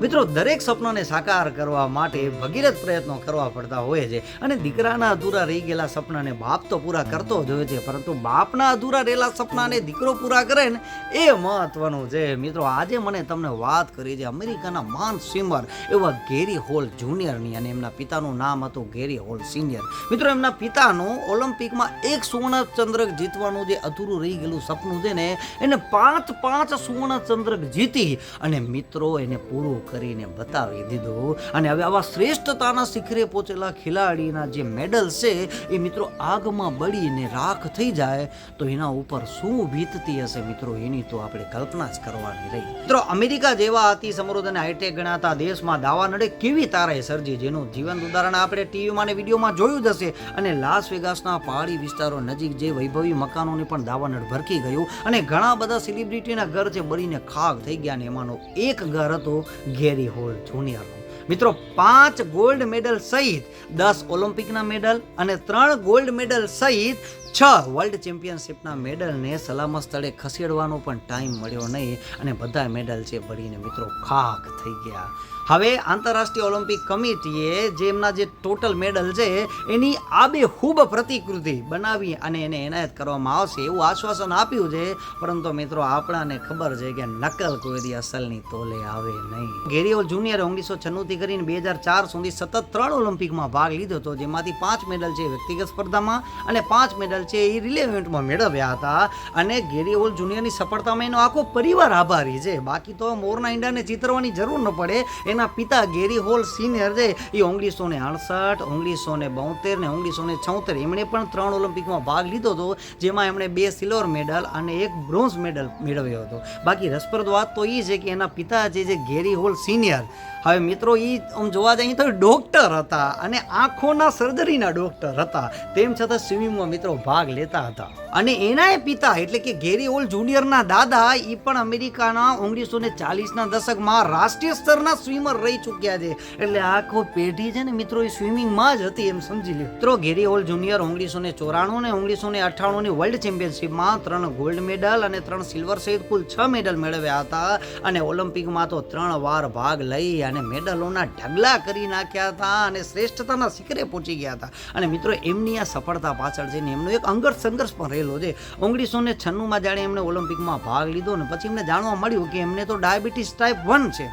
મિત્રો, દરેક સપનોને સાકાર કરવા માટે ભગીરથ પ્રયત્નો કરવા પડતા હોય છે. અને દીકરાના અધૂરા રહી ગયેલા સપનાને બાપ તો પૂરા કરતો જ હોય છે, પરંતુ બાપના અધૂરા રહેલા સપનાને દીકરો પૂરા કરે ને, એ મહત્વનું છે. મિત્રો, આજે મને તમને વાત કરી છે અમેરિકાના મહાન સ્વિમર એવા ગેરી હોલ જુનિયરની અને એમના પિતાનું નામ હતું ગેરી હોલ સિનિયર. મિત્રો, એમના પિતાનું ઓલિમ્પિકમાં એક સુવર્ણ ચંદ્રક જીતવાનું જે અધૂરું રહી ગયેલું સપનું છે ને, એને પાંચ પાંચ સુવર્ણ ચંદ્રક જીતી અને મિત્રો, એને પૂરું કરીને બતાવી દીધું. અને હવે આવા શ્રેષ્ઠતાના શિખરે પહોંચેલા ખેલાડીના જે મેડલ છે, એ મિત્રો આગમાં બળીને રાખ થઈ જાય તો એના ઉપર શું વીતતી હશે મિત્રો, એની તો આપણે કલ્પના જ કરવાની રહી. મિત્રો, અમેરિકા જેવા અતિ સમૃદ્ધ અને હાઈટેક ગણાતા દેશમાં દાવા નડે કેવી તારે સર્જી, જેનું જીવંત ઉદાહરણ આપણે ટીવીમાં અને વિડીયોમાં જોયું જ હશે. અને લાસ વેગાસના પહાડી વિસ્તારો નજીક જે વૈભવી મકાનોને પણ દાવાનળ ભરકી ગયું. અને ઘણા બધા સેલિબ્રિટીના ઘર છે, બળીને ખાક થઈ ગયા અને એમાંનો એક ઘર હતો ગેરી હોલ જુનિયર મિત્રો, પાંચ ગોલ્ડ મેડલ સહિત દસ ઓલિમ્પિકના મેડલ અને ત્રણ ગોલ્ડ મેડલ સહિત છ વર્લ્ડ ચેમ્પિયનશિપના મેડલને સલામત સ્થળે ખસેડવાનો પણ ટાઈમ મળ્યો નહીં અને બધા મેડલ છે ભળીને મિત્રો ખાક થઈ ગયા. હવે આંતરરાષ્ટ્રીય ઓલિમ્પિક કમિટીએ જે એમના જે ટોટલ મેડલ છે, એની આબેહૂબ પ્રતિકૃતિ બનાવી અને એને એનાયત કરવામાં આવશે એવું આશ્વાસન આપ્યું છે. પરંતુ મિત્રો આપણાને ખબર છે કે નકલ કોઈથી અસલની તોલે આવે નહીં. ગેરીઓલ જુનિયર ઓગણીસો છન્નુંથી કરીને બે હજાર ચાર સુધી સતત ત્રણ ઓલિમ્પિકમાં ભાગ લીધો હતો, જેમાંથી પાંચ મેડલ છે વ્યક્તિગત સ્પર્ધામાં અને પાંચ મેડલ છે એ રિલે ઇવેન્ટમાં મેળવ્યા હતા અને ગેરી ઓલ જુનિયરની સફળતામાં એનો આખો પરિવાર આભારી છે. બાકી તો મોરના ઈંડાને ચિતરવાની જરૂર ન પડે. એના પિતા ગેરી હોલ સિનિયર છે. એ ઓગણીસો ને અડસઠ ઓગણીસો ને બોતેર ને ઓગણીસો ને છોતેર એમણે પણ ત્રણ ઓલિમ્પિકમાં ભાગ લીધો હતો, જેમાં એમણે બે સિલ્વર મેડલ અને એક બ્રોન્ઝ મેડલ મેળવ્યો હતો. બાકી રસપ્રદ વાત તો એ છે કે એના પિતા છે જે ગેરી હોલ સિનિયર. હવે મિત્રો એ આમ જોવા જઈએ તો ડોક્ટર હતા અને આંખોના સર્જરીના ડોક્ટર હતા. તેમ છતાં સ્વિમિંગમાં મિત્રો ભાગ લેતા હતા. અને એના પિતા એટલે કે ગેરી ઓલ જુનિયરના દાદા એ પણ અમેરિકાના ઓગણીસો ને ચાલીસના દશકમાં રાષ્ટ્રીય સ્તરના સ્વિમર રહી ચૂક્યા છે. એટલે આખો પેઢી છે ને મિત્રો એ સ્વિમિંગમાં જ હતી એમ સમજી લે મિત્રો, ગેરી ઓલ જુનિયર ઓગણીસો ને ચોરાણું ને ઓગણીસો ને અઠ્ઠાણું ની વર્લ્ડ ચેમ્પિયનશિપમાં ત્રણ ગોલ્ડ મેડલ અને ત્રણ સિલ્વર સહિત કુલ છ મેડલ મેળવ્યા હતા. અને ઓલિમ્પિકમાં તો ત્રણ વાર ભાગ લઈ અને મેડલોના ઢગલા કરી નાખ્યા હતા અને શ્રેષ્ઠતાના શિખરે પહોંચી ગયા હતા. અને મિત્રો, એમની આ સફળતા પાછળ છે ને એમનો એક અંગત સંઘર્ષ પણ રહેલો છે. ઓગણીસો ને છન્નુંમાં જાણે એમણે ઓલિમ્પિકમાં ભાગ લીધો ને પછી એમને જાણવા મળ્યું કે એમને તો ડાયાબિટીસ ટાઈપ વન છે.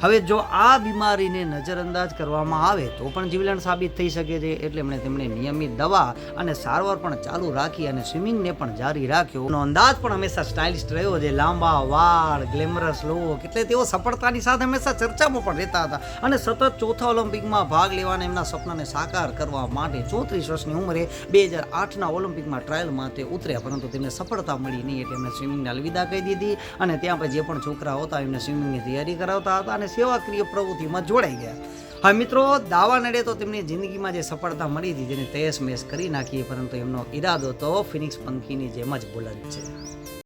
હવે જો આ બીમારીને નજરઅંદાજ કરવામાં આવે તો પણ જીવલેણ સાબિત થઈ શકે છે એટલે એમણે તેમણે નિયમિત દવા અને સારવાર પણ ચાલુ રાખી અને સ્વિમિંગને પણ જારી રાખ્યો. એનો અંદાજ પણ હંમેશા સ્ટાઇલિસ્ટ રહ્યો છે. લાંબા, વાળ, ગ્લેમરસ લુક એટલે તેઓ સફળતાની સાથે હંમેશા ચર્ચામાં પણ રહેતા હતા અને સતત ચોથા ઓલિમ્પિકમાં ભાગ લેવાના એમના સપનાને સાકાર કરવા માટે ચોત્રીસ વર્ષની ઉંમરે બે હજાર આઠના ઓલિમ્પિકમાં ટ્રાયલમાં તે ઉતર્યા, પરંતુ તેમને સફળતા મળી નહીં એટલે એમને સ્વિમિંગને અલવિદા કહી દીધી અને ત્યાં પછી જે પણ છોકરાઓ હતા એમને સ્વિમિંગની તૈયારી કરાવતા હતા અને સેવાક્રિય પ્રવૃત્તિમાં જોડાઈ ગયા. હવે મિત્રો, દાવા નડે તો તેમની જિંદગીમાં જે સફળતા મળી હતી, જેને તહેસ મેસ કરી નાખી પરંતુ એમનો ઈરાદો તો ફિનિક્સ પંખીની જેમ જ બુલંદ છે.